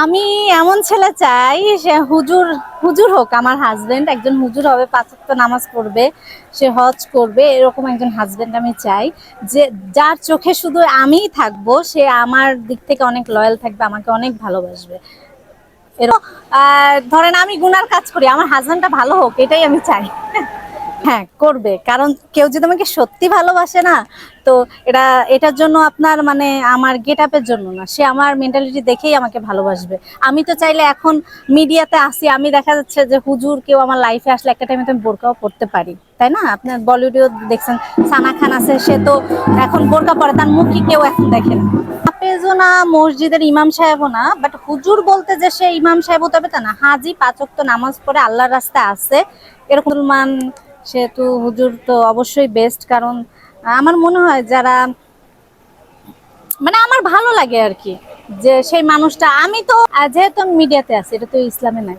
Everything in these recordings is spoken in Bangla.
আমি এমন ছেলে চাই সে হুজুর হুজুর হোক, আমার হাজবেন্ড একজন হুজুর হবে, পাঁচ ওয়াক্ত নামাজ পড়বে, সে হজ করবে, এরকম একজন হাজবেন্ড আমি চাই যে যার চোখে শুধু আমিই থাকব, সে আমার দিক থেকে অনেক লয়াল থাকবে, আমাকে অনেক ভালোবাসবে। ধরেন আমি গুনার কাজ করি, আমার হাজবেন্ডটা ভালো হোক, এটাই আমি চাই। হ্যাঁ করবে। কারণ কেউ যদি আমাকে সত্যি ভালোবাসে না, তো এটা, এটার জন্য আপনার মানে আমার গেট আপের জন্য না। সে আমার মেন্টালিটি দেখেই আমাকে ভালোবাসবে। আমি তো চাইলে এখন মিডিয়াতে আসি, আমি দেখা যাচ্ছে যে হুজুর কেউ আমার লাইফে আসলে একটা টাইমে তো আমি বোরকাও পড়তে পারি। তাই না? আপনার বলিউডেও দেখছেন, সানা খান আছে, সে তো এখন বোরকা পরে, তার মুখে কেউ এখন দেখে না। হাফেজও না, মসজিদের ইমাম সাহেবও না বাট হুজুর বলতে যে সে ইমাম সাহেব হতে হবে তা না। হাজি পাঁচক তো নামাজ পড়ে আল্লাহর রাস্তায় আছে, এরকম সেহেতু হুজুর তো অবশ্যই বেস্ট কারণ আমার মনে হয় যারা মানে আমার ভালো লাগে আর কি, যে সেই মানুষটা, আমি তো যেহেতু আমি মিডিয়াতে আছি, এটা তো ইসলামে নাই,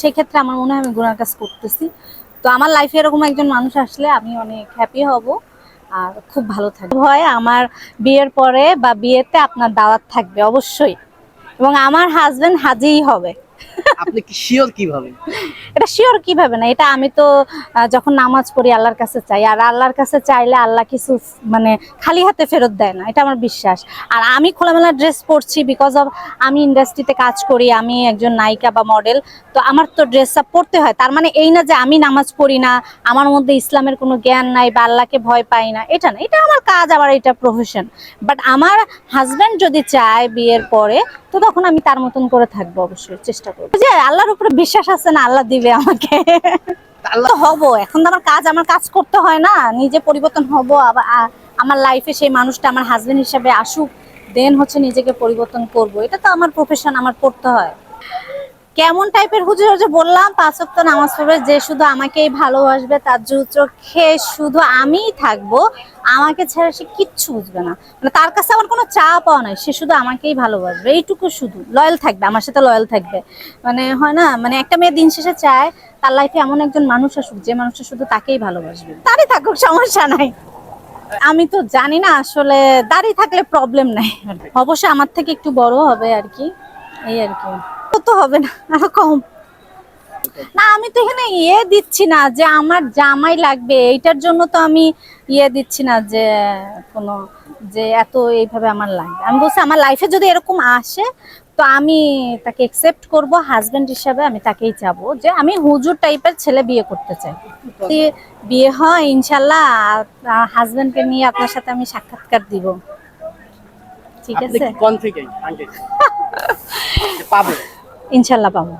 সেক্ষেত্রে আমার মনে হয় আমি গুনার কাজ করতেছি। তো আমার লাইফে এরকম একজন মানুষ আসলে আমি অনেক হ্যাপি হব, আর খুব ভালো থাকবে। হয় আমার বিয়ের পরে বা বিয়েতে আপনার দাওয়াত থাকবে, অবশ্যই। এবং আমার হাজবেন্ড হাজিই হবে। আপনি কি শিওর কীভাবে? এটা শিওর কীভাবে না? এটা আমি তো যখন নামাজ পড়ি, আল্লাহর কাছে চাই। আর আল্লাহর কাছে চাইলে আল্লাহ কিছু মানে খালি হাতে ফেরত দেয় না। এটা আমার বিশ্বাস। আর আমি খোলামেলা ড্রেস পরছি বিকজ অফ আমি ইন্ডাস্ট্রিতে কাজ করি, আমি একজন নায়িকা বা মডেল তো আমার তো ড্রেস আপ পরতে হয়। তার মানে এই না যে আমি নামাজ পড়ি না, আমার মধ্যে ইসলামের কোনো জ্ঞান নাই বা আল্লাহকে ভয় পাই না, এটা না। এটা আমার কাজ, আমার এটা প্রফেশন বাট আমার হাজব্যান্ড যদি চায় বিয়ের পরে তো তখন আমি তার মতন করে থাকব অবশ্যই চেষ্টা করব। যে আল্লাহর উপরে বিশ্বাস আছে না আল্লাহ দিবে আমাকে। আল্লাহ হব এখন তো আমার কাজ আমার কাজ করতে হয় না নিজে পরিবর্তন হব আবার আমার লাইফে সেই মানুষটা আমার হাজবেন্ড হিসাবে আসুক দেন হচ্ছে নিজেকে পরিবর্তন করব। এটা তো আমার প্রফেশন আমার করতে হয়। কেমন টাইপের হুজুর? যে বললাম, পাঁচ ওয়াক্ত নামাজ পড়বে, যে শুধু আমাকেই ভালোবাসবে, তার দু খেয়ে শুধু আমিই থাকব, আমাকে ছাড়া সে কিচ্ছু বুঝবে না। মানে তার কাছে আমার কোনো চা পাওয়া নাই, সে শুধু আমাকেই ভালোবাসবে, এইটুকু শুধু। লয়াল থাকবে, আমার সাথে লয়াল থাকবে। মানে হয় না মানে একটা মেয়ে দিন শেষে চায়, তার লাইফে এমন একজন মানুষ আসুক, যে মানুষটা শুধু তাকেই ভালোবাসবে। তারই থাকুক, সমস্যা নাই। আমি তো জানি না আসলে দাঁড়িয়ে থাকলে প্রবলেম নাই। অবশ্যই আমার থেকে একটু বড় হবে আর কি, এই আর কি। তো হবে না আরও কম না আমি তো এখানে ইয়ে দিচ্ছি না যে আমার জামাই লাগবে এইটার জন্য তো আমি ইয়ে দিচ্ছি না যে কোনো যে এত এইভাবে আমার লাগবে। আমি বলছি আমার লাইফে যদি এরকম আসে তো আমি তাকে একসেপ্ট করব হাজবেন্ড হিসাবে আমি তাকেই চাবো যে আমি হুজুর টাইপের ছেলে বিয়ে করতে চাই। বিয়ে হয় ইনশাল্লাহ হাজবেন্ডকে নিয়ে আপনার সাথে আমি সাক্ষাৎকার দিব। ঠিক আছে? পাবেন ইনশাল্লাহ পাবো।